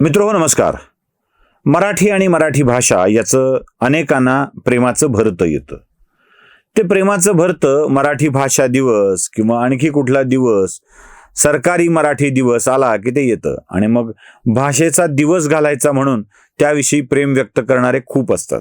मित्र नमस्कार. मराठी आणि मराठी भाषा याचं अनेकांना प्रेमाचं भरतं येतं. ते प्रेमाचं भरतं मराठी भाषा दिवस किंवा आणखी कुठला दिवस सरकारी मराठी दिवस आला की ते येतं. आणि मग भाषेचा दिवस घालायचा म्हणून त्याविषयी प्रेम व्यक्त करणारे खूप असतात.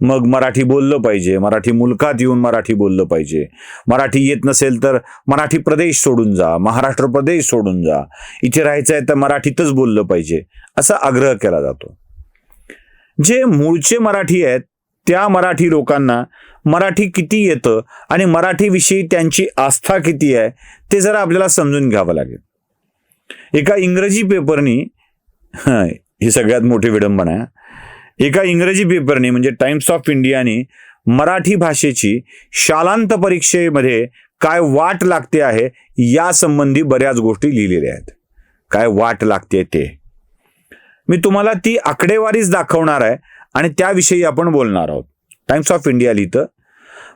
मग मराठी बोललं पाहिजे. मराठी मुलकात येऊन मराठी बोललं पाहिजे. मराठी येत नसेल तर मराठी प्रदेश सोडून जा महाराष्ट्र प्रदेश सोडून जा. इथे राहायचं आहे तर मराठीतच बोललं पाहिजे असा आग्रह केला जातो. जे मूळचे मराठी आहेत त्या मराठी लोकांना मराठी किती येतं आणि मराठीविषयी त्यांची आस्था किती आहे ते जरा आपल्याला समजून घ्यावं लागेल. एका इंग्रजी पेपरनी ही सगळ्यात मोठी विडंबना आहे. एका इंग्रजी पेपरने म्हणजे टाइम्स ऑफ इंडियाने मराठी भाषेची शालांत परीक्षेमध्ये काय वाट लागते आहे या संबंधी बऱ्याच गोष्टी लिहिलेल्या आहेत. काय वाट लागते ते? मी तुम्हाला ती आकडेवारीच दाखवणार आहे आणि त्याविषयी आपण बोलणार आहोत. टाइम्स ऑफ इंडिया लिहितं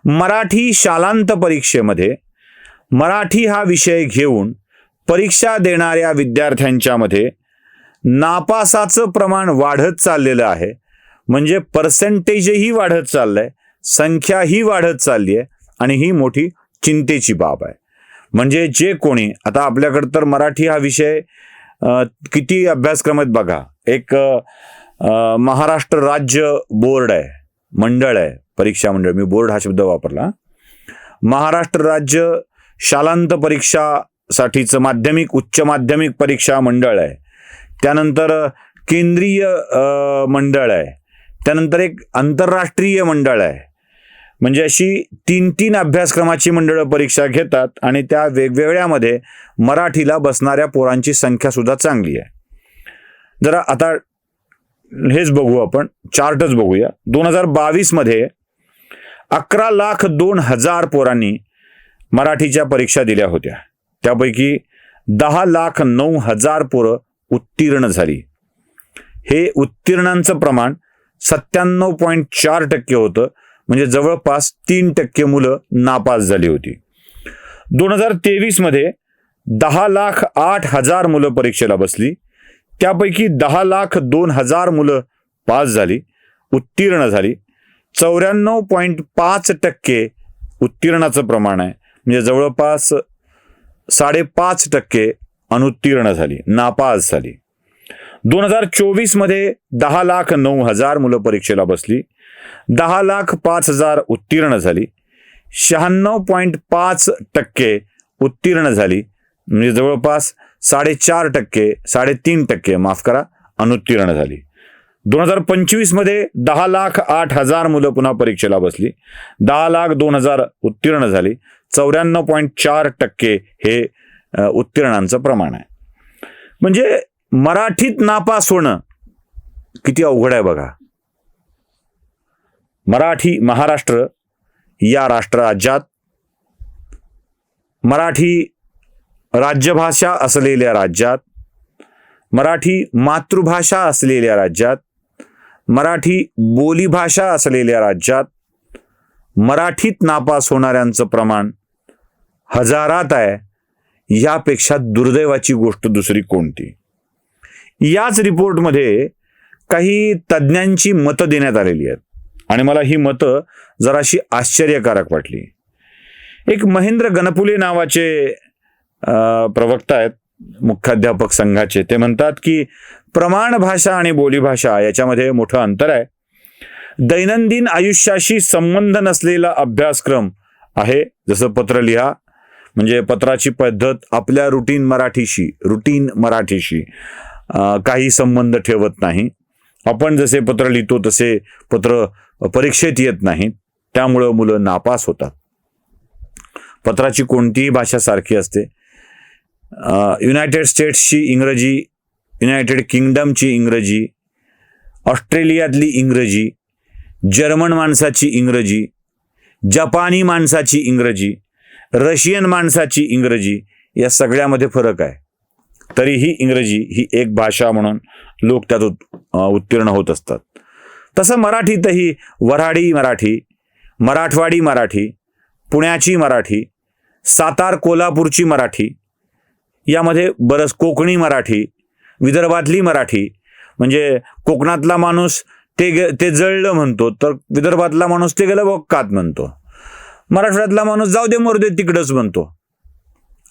मराठी शालांत परीक्षेमध्ये मराठी हा विषय घेऊन परीक्षा देणाऱ्या विद्यार्थ्यांच्यामध्ये नापासाचं प्रमाण वाढत चाललेलं आहे. म्हणजे पर्सेंटेजही वाढत चाललंय संख्याही वाढत चालली आहे आणि ही मोठी चिंतेची बाब आहे. म्हणजे जे कोणी आता आपल्याकडं तर मराठी हा विषय किती अभ्यासक्रम आहेत बघा. एक महाराष्ट्र राज्य बोर्ड आहे मंडळ आहे परीक्षा मंडळ. मी बोर्ड हा शब्द वापरला. महाराष्ट्र राज्य शालांत परीक्षासाठीचं माध्यमिक उच्च माध्यमिक परीक्षा मंडळ आहे. त्यानंतर केंद्रीय मंडळ आहे. त्यानंतर एक आंतरराष्ट्रीय मंडळ आहे. म्हणजे अशी तीन तीन अभ्यासक्रमाची मंडळं परीक्षा घेतात आणि त्या वेगवेगळ्यामध्ये मराठीला बसणाऱ्या पोरांची संख्या सुद्धा चांगली आहे. जरा आता हेच बघू आपण चार्टच बघूया. दोन हजार बावीसमध्ये अकरा लाख दोन हजार पोरांनी मराठीच्या परीक्षा दिल्या होत्या. त्यापैकी दहा लाख नऊ हजार पोरं उत्तीर्ण झाली. हे उत्तीर्णांचं प्रमाण सत्त्याण्णव पॉईंट चार टक्के होतं. म्हणजे जवळपास तीन टक्के मुलं नापास झाली होती. दोन हजार तेवीसमध्ये दहा लाख आठ हजार मुलं परीक्षेला बसली. त्यापैकी दहा लाख दोन हजार मुलं पास झाली उत्तीर्ण झाली. चौऱ्याण्णव पॉईंट पाच टक्के उत्तीर्णाचं प्रमाण आहे. म्हणजे जवळपास साडेपाच टक्के अनुत्तीर्ण झाली नापास झाली. दोन हजार चोवीसमध्ये दहा लाख नऊ हजार मुलं परीक्षेला बसली. दहा लाख पाच हजार उत्तीर्ण झाली. शहाण्णव पॉईंट पाच टक्के उत्तीर्ण झाली. म्हणजे जवळपास साडेचार टक्के साडेतीन टक्के माफ करा अनुत्तीर्ण झाली. दोन हजार पंचवीसमध्ये दहा लाख आठ हजार मुलं पुन्हा परीक्षेला बसली. दहा लाख दोन हजार उत्तीर्ण झाली. चौऱ्याण्णव पॉईंट चार टक्के हे उत्तीर्णांचं प्रमाण आहे. म्हणजे मराठीत नापास होणं किती अवघड आहे बघा. मराठी महाराष्ट्र या राष्ट्र राज्यात मराठी राज्यभाषा असलेल्या राज्यात मराठी मातृभाषा असलेल्या राज्यात मराठी बोलीभाषा असलेल्या राज्यात मराठीत नापास होणाऱ्यांचं प्रमाण हजारात आहे. यापेक्षा दुर्दैवाची गोष्ट दुसरी कोणती? याच रिपोर्टमध्ये काही तज्ज्ञांची मतं देण्यात आलेली आहेत. आणि मला ही मतं जराशी आश्चर्यकारक वाटली. एक महेंद्र गणपुले नावाचे प्रवक्ता आहेत मुख्याध्यापक संघाचे. ते म्हणतात की प्रमाण भाषा आणि बोलीभाषा याच्यामध्ये मोठं अंतर आहे. दैनंदिन आयुष्याशी संबंध नसलेला अभ्यासक्रम आहे. जसं पत्र लिहा म्हणजे पत्राची पद्धत आपल्या रुटीन मराठीशी रुटीन मराठीशी. काही संबंध ठेवत नाही. आपण जसे पत्र लिहितो तसे पत्र परीक्षेत येत नाहीत. त्यामुळं मुलं नापास होतात. पत्राची कोणतीही भाषा सारखी असते. युनायटेड स्टेट्सची इंग्रजी युनायटेड किंगडमची इंग्रजी ऑस्ट्रेलियातली इंग्रजी जर्मन माणसाची इंग्रजी जपानी माणसाची इंग्रजी रशियन माणसाची इंग्रजी या सगळ्यामध्ये फरक आहे. तरीही इंग्रजी ही एक भाषा म्हणून लोक त्यात उत्तीर्ण होत असतात. तसं मराठीतही वऱ्हाडी मराठी मराठवाडी मराठी पुण्याची मराठी सातार कोल्हापूरची मराठी यामध्ये बरंच कोकणी मराठी विदर्भातली मराठी म्हणजे कोकणातला माणूस ते गे ते जळलं म्हणतो तर विदर्भातला माणूस ते गेलं बघकात म्हणतो. मराठवाड्यातला माणूस जाऊ दे मोरदे तिकडंच म्हणतो.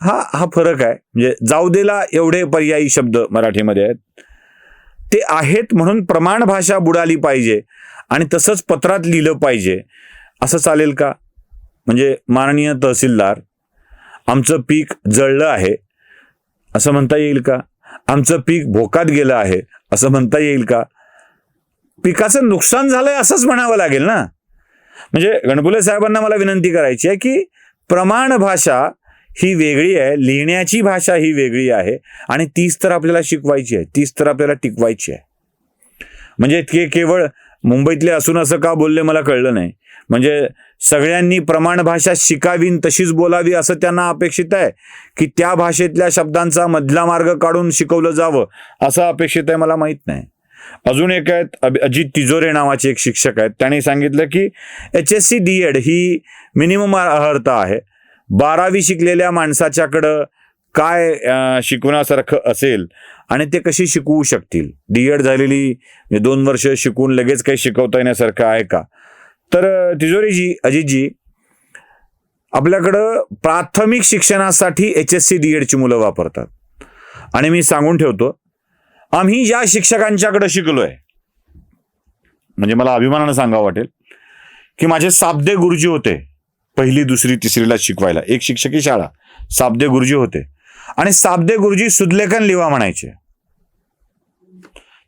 हा हा फरक आहे. म्हणजे जाऊ देला एवढे पर्यायी शब्द मराठीमध्ये आहेत. ते आहेत म्हणून प्रमाण भाषा बुडाली पाहिजे आणि तसंच पत्रात लिहिलं पाहिजे. असं चालेल का? म्हणजे माननीय तहसीलदार आमचं पीक जळलं आहे. असं म्हणता येईल का? आमचं पीक भोकात गेलं आहे. असं म्हणता येईल का? पिकाचं नुकसान झालंय असंच म्हणावं लागेल ना? म्हणजे गणपुले साहेबांना मला विनंती करायची आहे की प्रमाण भाषा ही वेगळी आहे लिहिण्याची भाषा ही वेगळी आहे आणि तीच तर आपल्याला शिकवायची आहे तीच तर आपल्याला टिकवायची आहे. म्हणजे ते केवळ मुंबईतले असून असं का बोलले मला कळलं नाही. म्हणजे सगळ्यांनी प्रमाण भाषा शिकावी तशीच बोलावी असं त्यांना अपेक्षित आहे की त्या भाषेतल्या शब्दांचा मधला मार्ग काढून शिकवलं जावं असं अपेक्षित आहे मला माहीत नाही. अजून एक आहेत अजित तिजोरे नावाचे एक शिक्षक आहेत. त्यांनी सांगितलं की H S C D Ed ही मिनिमम अर्हता आहे. बारावी शिकलेल्या माणसाच्याकडं काय शिकवण्यासारखं असेल आणि ते कशी शिकवू शकतील? डी एड झालेली म्हणजे दोन वर्ष शिकून लगेच काही शिकवता येण्यासारखं आहे का? तर तिजोरीजी अजितजी आपल्याकडं प्राथमिक शिक्षणासाठी एच एस सी डी एडची मुलं वापरतात. आणि मी सांगून ठेवतो आम्ही ज्या शिकलो शिकलोय म्हणजे मला अभिमानानं सांगावं वाटेल की माझे साबदे गुरुजी होते. पहिली दुसरी तिसरीला शिकवायला. एक शिक्षकी शाळा. साबदे गुरुजी होते. आणि साबदे गुरुजी सुदलेखन लिवा म्हणायचे.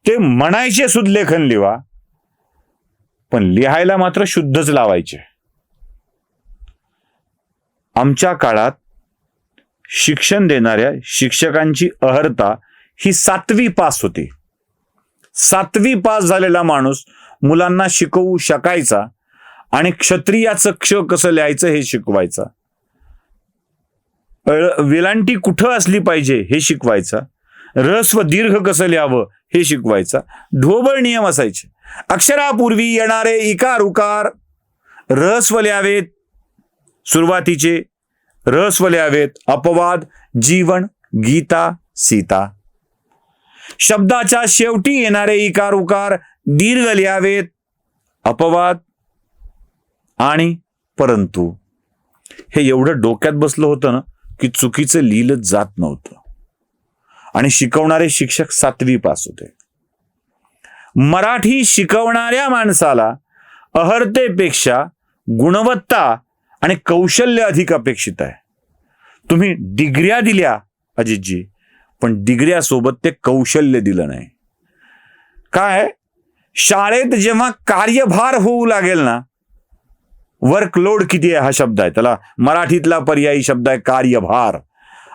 ते म्हणायचे सुदलेखन लिवा पण लिहायला मात्र शुद्धच लावायचे. आमच्या काळात शिक्षण देणाऱ्या शिक्षकांची अहर्ता ही सातवी पास होती. सातवी पास झालेला माणूस मुलांना शिकवू शकायचा आणि क्षत्रियाचं क्ष कसं लिहायचं हे शिकवायचं. वेलांटी कुठं असली पाहिजे हे शिकवायचा. रस्व व दीर्घ कसं लिहावं हे शिकवायचा. ढोबळ नियम असायचे. अक्षरापूर्वी येणारे इकार उकार रस्व लिहावेत सुरुवातीचे. रस्व लिहावेत अपवाद जीवन गीता सीता. शब्दाच्या शेवटी येणारे इकार उकार दीर्घ लिहावेत अपवाद आणि परंतु हे एवढं डोक्यात बसलं होतं ना की चुकीचं लिहिलं जात नव्हतं. आणि शिकवणारे शिक्षक सातवी पास होते. मराठी शिकवणाऱ्या माणसाला अहर्तेपेक्षा गुणवत्ता आणि कौशल्य अधिक अपेक्षित आहे. तुम्ही डिग्र्या दिल्या अजितजी पण डिग्र्यासोबत ते कौशल्य दिलं नाही. काय? शाळेत जेव्हा कार्यभार होऊ लागेल ना वर्कलोड किती आहे हा शब्द आहे? त्याला मराठीतला पर्यायी शब्द आहे कार्यभार.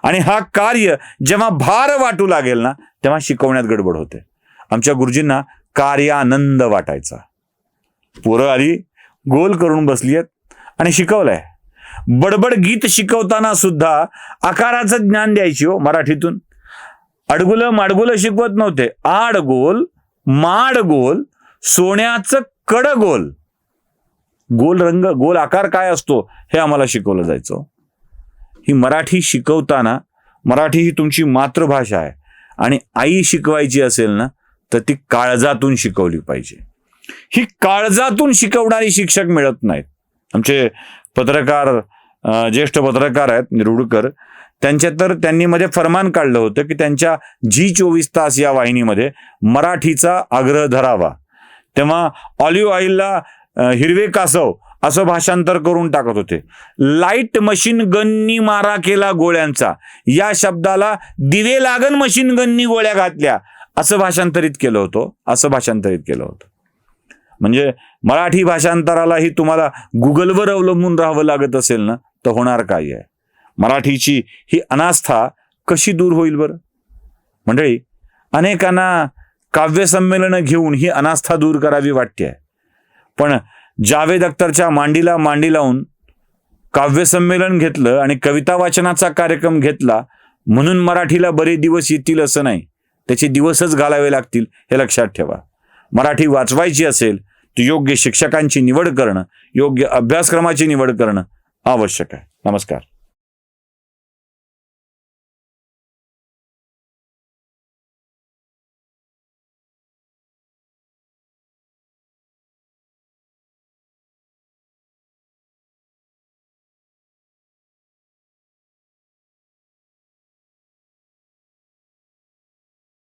आणि हा कार्य जेव्हा भार वाटू लागेल ना तेव्हा शिकवण्यात गडबड होते. आमच्या गुरुजींना कार्यानंद वाटायचा. पोरं आली गोल करून बसली आहेत आणि शिकवलंय. बडबड गीत शिकवताना सुद्धा आकाराचं ज्ञान द्यायची हो मराठीतून. अडगुलं माडगुलं शिकवत नव्हते. आड गोल माड गोल सोन्याचं कडगोल. गोल रंग गोल आकार काय असतो हे आम्हाला शिकवलं जायचं. ही मराठी शिकवताना मराठी ही तुमची मातृभाषा आहे. आणि आई शिकवायची असेल ना तर ती काळजातून शिकवली पाहिजे. ही काळजातून शिकवणारी शिक्षक मिळत नाहीत. आमचे पत्रकार ज्येष्ठ पत्रकार आहेत निरुडकर त्यांच्या तर त्यांनी मध्ये फरमान काढलं होतं की त्यांच्या जी चोवीस तास या वाहिनीमध्ये मराठीचा आग्रह धरावा. तेव्हा ऑलिव्ह ऑइलला हिरवे कासव असं भाषांतर करून टाकत होते. लाइट मशीन गननी मारा केला गोळ्यांचा. या शब्दाला दिवे लागन मशीन गननी गोळ्या घातल्या. असं भाषांतरित केलं होतं. असं भाषांतरित केलं होतं. म्हणजे मराठी भाषांतरालाही तुम्हाला गुगलवर अवलंबून राहावं लागत असेल ना तर होणार काय आहे. मराठीची ही अनास्था कशी दूर होईल बरं? मंडळी अनेकांना काव्यसंमेलनं घेऊन ही अनास्था दूर करावी वाटते आहे. पण जावेद अख्तरच्या मांडीला मांडी लावून काव्यसंमेलन घेतलं आणि कविता वाचनाचा कार्यक्रम घेतला म्हणून मराठीला बरे दिवस येतील असं नाही. त्याचे दिवसच घालावे लागतील हे लक्षात ठेवा. मराठी वाचवायची असेल तर योग्य शिक्षकांची निवड करणं योग्य अभ्यासक्रमाची निवड करणं आवश्यक आहे. नमस्कार.